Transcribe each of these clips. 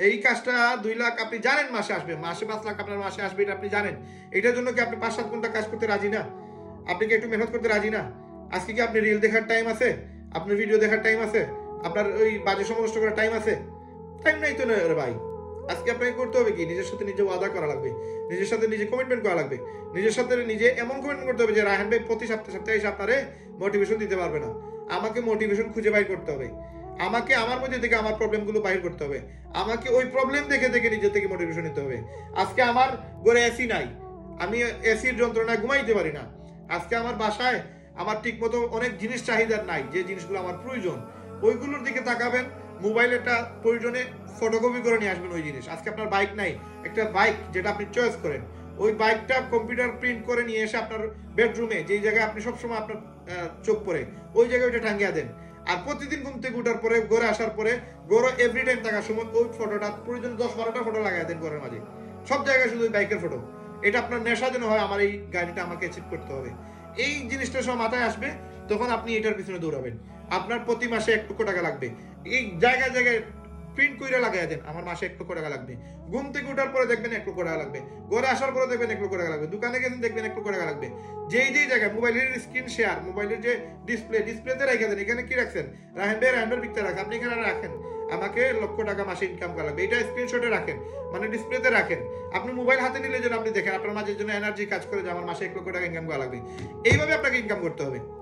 এই কাজটা দুই লাখ আপনি জানেন মাসে আসবে, মাসে পাঁচ লাখ আপনার মাসে আসবে, এটা আপনি জানেন। এটার জন্য কি আপনি পাঁচ সাত ঘণ্টা কাজ করতে রাজি না? আপনি কি একটু মেহনত করতে রাজি না? আজকে কি আপনি রিল দেখার টাইম আছে? আপনার ভিডিও দেখার টাইম আছে? আপনার ওই বাজে সমস্ত করার টাইম আছে? টাইম নাই তো না ভাই। আজকে আপনাকে করতে হবে কি? নিজের সাথে নিজে ওয়াদা করা লাগবে। নিজের সাথে নিজে কমিটমেন্ট করা লাগবে। নিজের সাথে নিজে এমন কমিটমেন্ট করতে হবে যে, রায়হান ভাই, প্রতি সপ্তাহে সপ্তাহে এসে আপনারে মোটিভেশন দিতে পারবে না। আমাকে মোটিভেশন খুঁজে বাই করতে হবে। আমাকে আমার মধ্যে থেকে আমার প্রবলেমগুলো বাইর করতে হবে। আমাকে ওই প্রবলেম দেখে দেখে নিজে থেকে মোটিভেশন নিতে হবে। আজকে আমার ঘরে এসি নাই। আমি এসির যন্ত্রণায় ঘুমাইতে পারি না। আজকে আমার বাসায় আমার ঠিকমতো অনেক জিনিস চাহিদার নাই, যে জিনিসগুলো আমার প্রয়োজন। ওইগুলোর দিকে তাকাবেন মোবাইল একটা প্রয়োজনে ফটোকপি করে নিয়ে আসবেন ওই জিনিস। আজকে আপনার বাইক নাই। একটা বাইক যেটা আপনি চয়েস করেন। ওই বাইকটা কম্পিউটার প্রিন্ট করে নিয়ে এসে আপনার বেডরুমে যেই জায়গায় আপনি সবসময় আপনার চোখ পড়ে, ওই জায়গায় ওইটা টাঙ্গিয়ে দেন। আর প্রতিদিন ঘুম থেকে উঠার পরে, ঘরে আসার পরে গড়ে এভরি টাইম থাকার সময় ওই ফটোটা প্রয়োজন দশ বারোটা ফটো লাগাই দেন ঘরের মাঝে। সব জায়গায় শুধু বাইকের ফটো এটা আপনার নেশা যেন হয়, আমার এই গাড়িটা আমাকে অ্যাচিভ করতে হবে। এই জিনিসটা সব মাথায় আসবে, তখন আপনি এটার পিছনে দৌড়াবেন। আপনার প্রতি মাসে এক লক্ষ টাকা লাগবে। এই জায়গায় জায়গায় প্রিন্ট কইরা লাগাই দেন, আমার মাসে এক লক্ষ টাকা লাগবে। ঘুম থেকে উঠার পরে দেখবেন এক লক্ষ টাকা লাগবে। ঘরে আসার পরে দেখবেন এক লক্ষ টাকা লাগবে। দোকানে গেছেন, দেখবেন এক লক্ষ টাকা লাগবে। যেই যেই জায়গায় মোবাইলের স্ক্রিন শেয়ার মোবাইলের যে ডিসপ্লে ডিসপ্লেতে রেখে দেন। এখানে কি রাখছেন? রাহেন ভাই রাহেন ভাই পিকচার রাখেন। আপনি এখানে রাখেন। আমাকে লক্ষ টাকা মাসে ইনকাম করা লাগবে। এটা স্ক্রিনশটে রাখেন। মানে ডিসপ্লেতে রাখেন। আপনি মোবাইল হাতে নিলে যেন আপনি দেখেন, আপনার মাঝের জন্য এনার্জি কাজ করে যে আমার মাসে এক লক্ষ টাকা ইনকাম করা লাগবে। এইভাবে আপনাকে ইনকাম করতে হবে।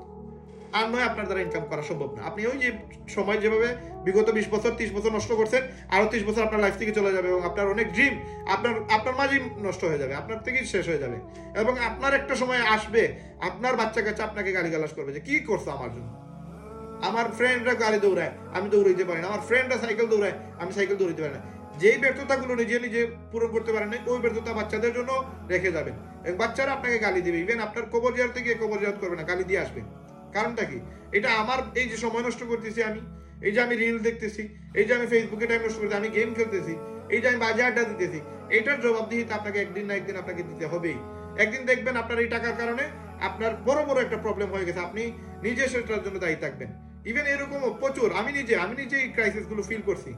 আর নয় আপনার দ্বারা ইনকাম করা সম্ভব না। আপনি ওই যে সময় যেভাবে বিগত বিশ বছর, ত্রিশ বছর নষ্ট করছেন আরও ত্রিশ বছর আপনার লাইফ থেকে চলে যাবে এবং আপনার অনেক ড্রিম আপনার আপনার মাঝেই নষ্ট হয়ে যাবে, আপনার থেকেই শেষ হয়ে যাবে। এবং আপনার একটা সময় আসবে, আপনার বাচ্চা কাছে আপনাকে গালি গালাজ করবে যে, কি করছ আমার জন্য? আমার ফ্রেন্ডরা গাড়ি দৌড়ায়, আমি দৌড়াইতে পারি না। আমার ফ্রেন্ডরা সাইকেল দৌড়ায়, আমি সাইকেল দৌড়াইতে পারি না। যেই ব্যর্থতাগুলো নিজে নিজে পূরণ করতে পারেন ওই ব্যর্থতা বাচ্চাদের জন্য রেখে যাবেন। এবং বাচ্চারা আপনাকে গালি দিবে। ইভেন আপনার কবর জিয়ার থেকে কবর জিয়াত করবে না, গালি দিয়ে আসবে। কারণটা কি? এটা আমার এই যে সময় নষ্ট করতেছি আমি, এই যে আমি রিল দেখতেছি, এই যে আমি ফেসবুকে টাইম নষ্ট করতেছি, আমি গেম খেলতেছি, এই যে আমি বাজে আড্ডা দিতেছি এইটার জবাবদিহিতা আপনাকে একদিন না একদিন আপনাকে দিতে হবেই। একদিন দেখবেন আপনার এই টাকার কারণে আপনার বড় বড় একটা প্রবলেম হয়ে গেছে, আপনি নিজে সেটার জন্য দায়ী থাকবেন। ইভেন এরকম প্রচুর, আমি নিজে আমি নিজে এই ক্রাইসিসগুলো ফিল করছি।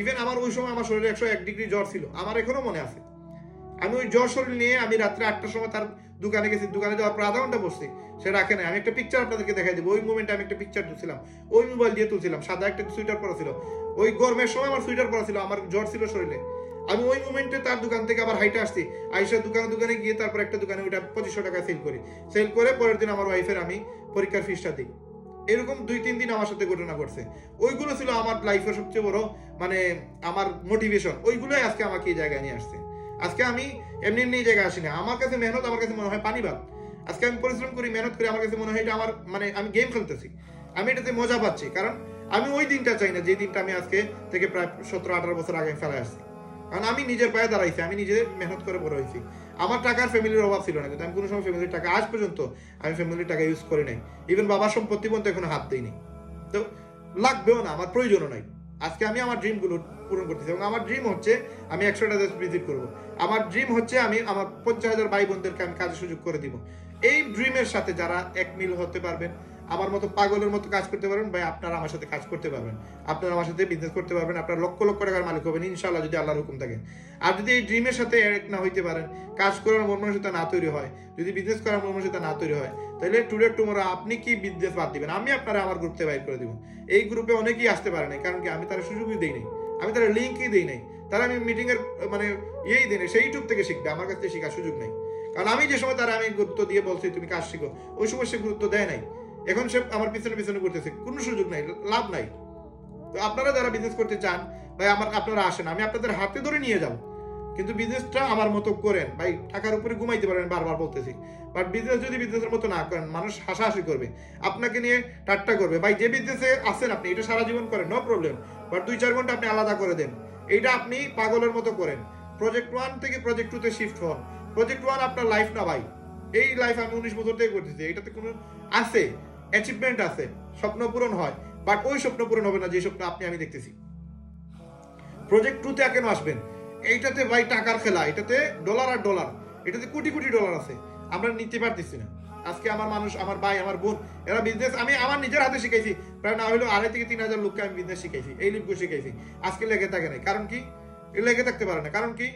ইভেন আমার ওই সময় আমার শরীরে একশো এক ডিগ্রি জ্বর ছিল, আমার এখনও মনে আছে। আমি ওই জ্বর শরীর নিয়ে আমি রাত্রে আটটার সময় তার দোকানে গেছি। দোকানে যাওয়ার পর আধা ঘণ্টা বসছি। সে রাখে না আমি একটা পিকচার আপনাদেরকে দেখাই দেবো। ওই মুমেন্টে আমি একটা পিকচার তুলছিলাম। ওই মোবাইল দিয়ে তুলছিলাম। সাদা একটা সুইটার পরা ছিল। ওই গরমের সময় আমার সুইটার পরা ছিল। আমার জ্বর ছিল শরীরে। আমি ওই মুমেন্টে তার দোকান থেকে আবার হাইটে আসছি। আইসা দোকানে দোকানে গিয়ে তারপর একটা দোকানে ওইটা পঁচিশশো টাকা সেল করি। সেল করে পরের দিন আমার ওয়াইফের আমি পরীক্ষার ফিসটা দিই। এরকম দুই, তিন দিন আমার সাথে ঘটনা ঘটছে। ওইগুলো ছিল আমার লাইফের সবচেয়ে বড় মানে আমার মোটিভেশন ওইগুলোই আজকে আমাকে এই জায়গায় নিয়ে আসছে। আজকে আমি এমনি এমনি জায়গায় আসি না আমার কাছে মেহনত, আমার কাছে মনে হয় পানি ভাত। আজকে আমি পরিশ্রম করি, মেহনত করি, আমার কাছে মনে হয় এটা আমার মানে আমি গেম খেলতেছি। আমি এটাতে মজা পাচ্ছি, কারণ আমি ওই দিনটা চাই না যে দিনটা আমি আজকে থেকে প্রায় সতেরো, আঠারো বছর আগে ফেলে আসছি। কারণ আমি নিজের পায়ে দাঁড়াইছি, আমি নিজে মেহনত করে বড় হয়েছি। আমার টাকার ফ্যামিলির অভাব ছিল না, কিন্তু আমি কোনো সময় ফ্যামিলির টাকা, আজ পর্যন্ত আমি ফ্যামিলির টাকা ইউজ করি নাই। ইভেন বাবার সম্পত্তি পর্যন্ত এখনও হাত দিইনি। তো লাগবেও না, আমার প্রয়োজনও নাই। আজকে আমি আমার ড্রিমগুলো পূরণ করতেছি এবং আমার ড্রিম হচ্ছে আমি একশোটা দেশ ভিজিট করব। আমার ড্রিম হচ্ছে আমি আমার পঞ্চাশ হাজার ভাই বোনদেরকে আমি কাজের সুযোগ করে দিব। এই ড্রিমের সাথে যারা এক মিল হতে পারবেন আমার মতো পাগলের মতো কাজ করতে পারবেন, ভাই আপনারা আমার সাথে কাজ করতে পারবেন। আপনারা আমার সাথে বিজনেস করতে পারবেন, আপনার লক্ষ লক্ষ টাকার মালিক হবেন ইনশাল্লাহ যদি আল্লাহর হুকুম থাকে। আর যদি এই ড্রিমের সাথে এক না হইতে পারেন, কাজ করার মন মানসিকতা না তৈরি হয়, যদি বিজনেস করার মন মানসিকতা না তৈরি হয়, তাহলে টুডে টুমোরো আপনি কি বিজনেস বাদ দিবেন? আমি আপনারা আমার গ্রুপ থেকে বাইর করে দিব। এই গ্রুপে অনেকেই আসতে পারে না কারণ কি আমি তারা সুযোগই দিই নাই। আমি তারা লিঙ্কই দিই নাই। তারা আমি মিটিংয়ের মানে ইয়েই দিই নাই, সেই ইউটিউব থেকে শিখবে, আমার কাছ থেকে শেখার সুযোগ নেই। কারণ আমি যে সময় তারা আমি গুরুত্ব দিয়ে বলছি, তুমি কাজ শিখো, ওই সময় সে গুরুত্ব দেয় নাই। এখন সে আমার পিছনে পিছনে করতেছে কোনো সুযোগ নাই, লাভ নাই। তো আপনারা যারা বিজনেস করতে চান, ভাই, আমার, আপনারা আসেন, আমি আপনাদের হাতে ধরে নিয়ে যাব। কিন্তু বিজনেসটা আমার মতো করেন, ভাই, টাকার উপরে ঘুমাইতে পারেন, বারবার বলতেছি। বাট বিজনেস যদি বিজনেসের মতো না করেন, মানুষ হাসাহাসি করবে, আপনাকে নিয়ে ঠাট্টা করবে। ভাই, যে বিজনেসে আছেন আপনি, এটা সারা জীবন করেন নো প্রবলেম বাট দুই, চার ঘণ্টা আপনি আলাদা করে দেন। এইটা আপনি পাগলের মতো করেন। প্রজেক্ট ওয়ান থেকে প্রজেক্ট টুতে শিফট হন। প্রজেক্ট ওয়ান আপনার লাইফ না, ভাই। এই লাইফ আমি উনিশ বছর থেকে করতেছি, এটাতে কোনো আছে? অ্যাচিভমেন্ট আছে, স্বপ্ন পূরণ হয় বাট ওই স্বপ্ন পূরণ হবে না, যে স্বপ্ন আপনি, আমি দেখতেছি। প্রজেক্ট টুতে কেন আসবেন? এইটাতে ভাই টাকার খেলা, এটাতে ডলার আর ডলার এটাতে কোটি কোটি ডলার আছে। আমরা নিতে পারতেছি না। আজকে আমার মানুষ, আমার ভাই, আমার বোন, এরা বিজনেস আমি আমার নিজের হাতে শিখাইছি। প্রায় না হলেও আড়াই থেকে তিন হাজার লোককে আমি বিজনেস শিখাইছি, এই লিপগুলো শিখাইছি। আজকে লেগে থাকে নাই। কারণ কি? লেগে থাকতে পারে না। কারণ কি?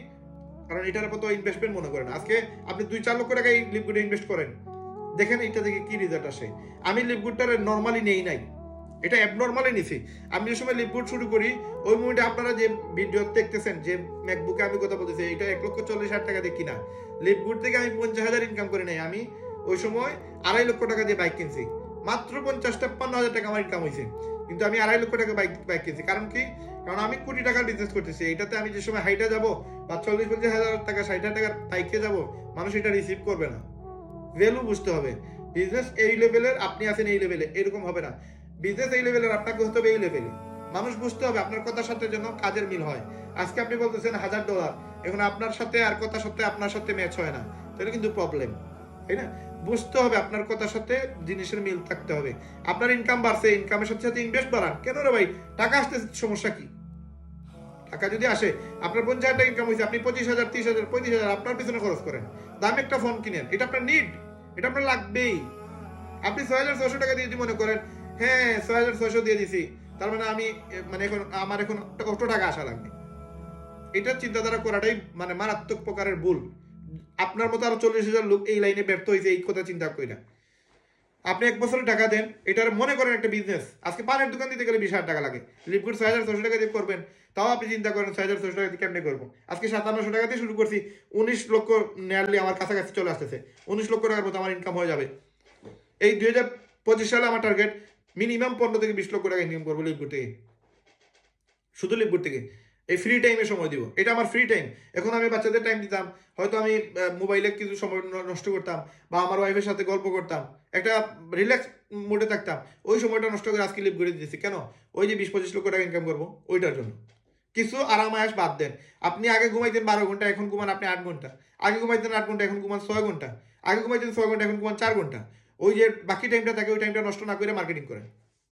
কারণ এটার উপর তো ইনভেস্টমেন্ট মনে করেন আজকে আপনি দুই চার লক্ষ টাকা এই লিপগুডে ইনভেস্ট করেন। দেখেন এটা থেকে কি রেজাল্ট আসে। আমি লিপগুডটার নর্মালি নেই নাই। এটা অ্যাবনর্মালি নিছি। আমি যে সময় লিপগুড শুরু করি, ওই মুমেন্টে আপনারা যে ভিডিও দেখতেছেন, যে ম্যাকবুকে আমি কথা বলতেছি, এটা এক লক্ষ চল্লিশ হাজার টাকা দিয়ে কিনা। লিপগুড থেকে আমি পঞ্চাশ হাজার ইনকাম করে নাই। আমি ওই সময় আড়াই লক্ষ টাকা দিয়ে বাইক কিনছি। মাত্র পঞ্চাশ ছাপ্পান্ন হাজার টাকা আমার ইনকাম হয়েছে কিন্তু আমি আড়াই লক্ষ টাকা বাইক বাইক কিনছি। কারণ কি? কারণ আমি কোটি টাকার বিজনেস করতেছি। এটাতে আমি যে সময় হাইটা যাব বা চল্লিশ পঞ্চাশ হাজার টাকা, ষাট হাজার টাকার বাইকে যাব, মানুষ এটা রিসিভ করবে না। ভ্যালু বুঝতে হবে। বিজনেস এই লেভেলের আপনি আছেন এই লেভেলে এরকম হবে না। বিজনেস এই লেভেলের আপনাকে হতে হবে এই লেভেলে মানুষ বুঝতে হবে, আপনার কথার সাথে যেন কাজের মিল হয়। আজকে আপনি বলতেছেন হাজার ডলার এখন আপনার সাথে আর কথার সাথে আপনার সাথে ম্যাচ হয় না। তাহলে কিন্তু প্রবলেম তাই না? বুঝতে হবে, আপনার কথার সাথে জিনিসের মিল থাকতে হবে। আপনার ইনকাম বাড়ছে ইনকামের সাথে সাথে ইনভেস্ট বাড়ান। কেন রে ভাই? টাকা আসতে সমস্যা কি? টাকা যদি আসে, আপনার পঞ্চাশ হাজার টাকা ইনকাম হয়েছে আপনি পঁচিশ হাজার, তিরিশ হাজার, পঁয়ত্রিশ হাজার, আপনার পিছনে খরচ করেন। দামি একটা ফোন কিনেন, এটা আপনার নিড এটা আপনার লাগবেই। আপনি ছয় হাজার ছয়শো টাকা দিয়ে যদি মনে করেন হ্যাঁ ছয় হাজার ছয়শো দিয়ে দিছি। তার মানে আমি মানে এখন আমার এখন কত টাকা আসা লাগবে। এটা চিন্তাধারা করাটাই মানে মারাত্মক প্রকারের ভুল। আপনার মতো আরও চল্লিশ হাজার লোক এই লাইনে ব্যর্থ হয়েছে এই কথা চিন্তা করি না আপনি এক বছরে টাকা দেন, এটার মনে করেন একটা বিজনেস আজকে পানের দোকান দিতে গেলে বিশ হাজার টাকা লাগে। লিপগুড ছয় হাজার ছশো টাকা দিয়ে করবেন, তাও আপনি চিন্তা করেন ছয় হাজার ছশো টাকা দিয়ে কেমনে করব? আজকে সাতান্নশো টাকা দিয়ে শুরু করছি, উনিশ লক্ষ নেয়ারলি আমার কাছাকাছি চলে আসতেছে। উনিশ লক্ষ টাকার মতো আমার ইনকাম হয়ে যাবে। এই দুই হাজার পঁচিশ সালে আমার টার্গেট মিনিমাম পনেরো থেকে বিশ লক্ষ টাকা ইনকাম করব লিপগুড থেকে। শুধু লিপগুড থেকে। এই ফ্রি টাইমে সময় দিব। এটা আমার ফ্রি টাইম এখন আমি বাচ্চাদের টাইম দিতাম। হয়তো আমি মোবাইলে কিছু সময় নষ্ট করতাম বা আমার ওয়াইফের সাথে গল্প করতাম। একটা রিল্যাক্স মোডে থাকতাম। ওই সময়টা নষ্ট করে আজকে লিপ করে দিতেছি। কেন? ওই যে বিশ পঁচিশ লক্ষ টাকা ইনকাম করব, ওইটার জন্য। কিছু আরাম আয়াস বাদ দেন। আপনি আগে ঘুমাইতেন বারো ঘণ্টা, এখন ঘুমান আপনি আট ঘণ্টা। আগে ঘুমাইতেন আট ঘণ্টা, এখন ঘুমান ছয় ঘণ্টা। আগে ঘুমাইতেন ছয় ঘণ্টা, এখন ঘুমান চার ঘণ্টা। ওই যে বাকি টাইমটা থাকে, ওই টাইমটা নষ্ট না করে মার্কেটিং করেন।